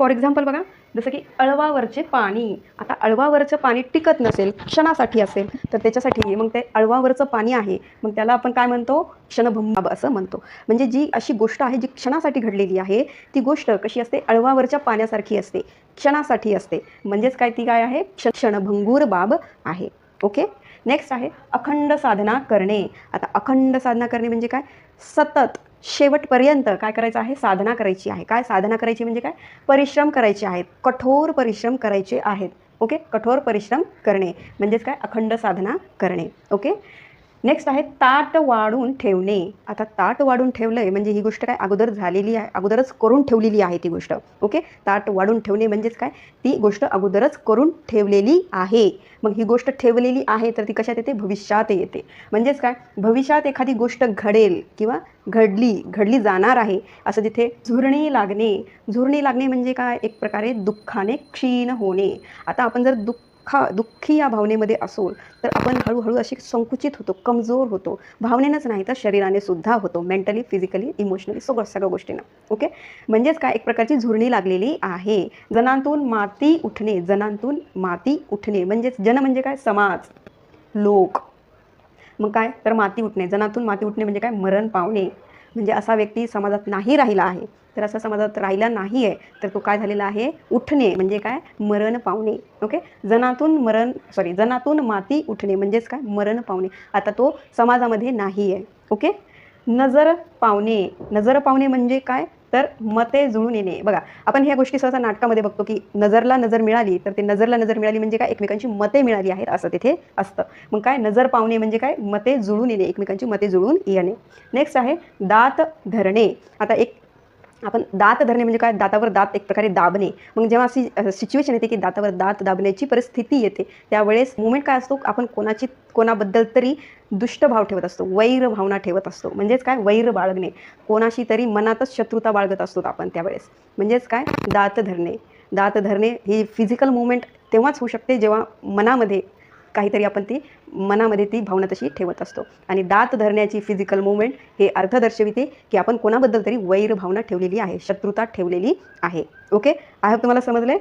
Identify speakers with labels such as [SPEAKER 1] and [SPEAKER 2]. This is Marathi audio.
[SPEAKER 1] फॉर एक्झाम्पल बघा जसं की अळवावरचे पाणी आता अळवावरचं पाणी टिकत नसेल क्षणासाठी असेल तर त्याच्यासाठी मग ते अळवावरचं पाणी आहे. मग त्याला आपण काय म्हणतो? क्षणभंग असं म्हणतो. म्हणजे जी अशी गोष्ट आहे जी क्षणासाठी घडलेली आहे ती गोष्ट कशी असते? अळवावरच्या पाण्यासारखी असते क्षणासाठी असते. म्हणजेच काय ती काय आहे? क्ष क्षणभंगूर बाब आहे. ओके नेक्स्ट आहे अखंड साधना करणे. आता अखंड साधना करणे म्हणजे काय? सतत शेवटपर्यंत काय करायचं आहे? साधना करायची आहे. काय साधना करायची म्हणजे काय? परिश्रम करायचे आहेत. कठोर परिश्रम करायचे आहेत. ओके कठोर परिश्रम करणे. म्हणजेच काय? अखंड साधना करणे. ओके नेक्स्ट आहे ताट वाढून ठेवणे. आता ताट वाढून ठेवलं आहे म्हणजे ही गोष्ट काय अगोदर झालेली आहे अगोदरच करून ठेवलेली आहे ती गोष्ट. ओके ताट वाढून ठेवणे म्हणजेच काय? ती गोष्ट अगोदरच करून ठेवलेली आहे. मग ही गोष्ट ठेवलेली आहे तर ती कशात येते? भविष्यात येते. म्हणजेच काय? भविष्यात एखादी गोष्ट घडेल किंवा घडली घडली जाणार आहे असं तिथे झुरणी लागणे. झुरणी लागणे म्हणजे काय? एक प्रकारे दुःखाने क्षीण होणे. आता आपण जर दुःख दुःखी या भावनेमध्ये असू तर आपण हळूहळू अशी संकुचित होतो कमजोर होतो. भावनेनंच नाही तर शरीराने सुद्धा होतो मेंटली फिजिकली इमोशनली सगळं सगळ्या गोष्टींना. ओके म्हणजेच काय? एक प्रकारची झुरणी लागलेली आहे. जनांतून माती उठणे जनांतून माती उठणे. म्हणजेच जन म्हणजे काय? समाज लोक. मग काय? तर माती उठणे. जनातून माती उठणे म्हणजे काय? मरण पावणे. म्हणजे असा व्यक्ती समाजात नाही राहिला आहे. तर असा समाजात राहिला नाही आहे तर तो काय झालेला आहे? उठणे म्हणजे काय? मरण पावणे ओके? जनातून मरण सॉरी जनातून माती उठणे म्हणजेच काय? मरण पावणे. आता तो समाजामध्ये नाही आहे ओके? नजर पावणे. नजर पावणे म्हणजे काय? तर मते जुळून येणे. बघा आपण ह्या गोष्टी सहसा नाटकामध्ये बघतो की नजरला नजर मिळाली तर ते नजरला नजर मिळाली म्हणजे काय? एकमेकांची मते मिळाली आहेत असं तिथे असतं. मग काय? नजर पावणे म्हणजे काय? मते जुळून येणे एकमेकांची मते जुळून येणे. नेक्स्ट आहे दात धरणे. आता एक आपण दात धरणे म्हणजे काय? दातावर दात एक प्रकारे दाबणे. मग जेव्हा अशी सिच्युएशन येते की दातावर दात दाबण्याची परिस्थिती येते त्यावेळेस मुमेंट काय असतो? आपण कोणाची कोणाबद्दल तरी दुष्ट भाव ठेवत असतो वैर भावना ठेवत असतो. म्हणजेच काय? वैर बाळगणे. कोणाशी तरी मनातच शत्रुता बाळगत असतो आपण त्यावेळेस. म्हणजेच काय? दात धरणे. दात धरणे ही फिजिकल मुवमेंट तेव्हाच होऊ शकते जेव्हा मनामध्ये काहीतरी आपण ती मनामध्ये ती भावना तशी ठेवत असतो. आणि दात धरण्याची फिजिकल मुवमेंट हे अर्थ दर्शविते की आपण कोणाबद्दल तरी वैर भावना ठेवलेली आहे शत्रुता ठेवलेली आहे. ओके आय होप तुम्हाला समजले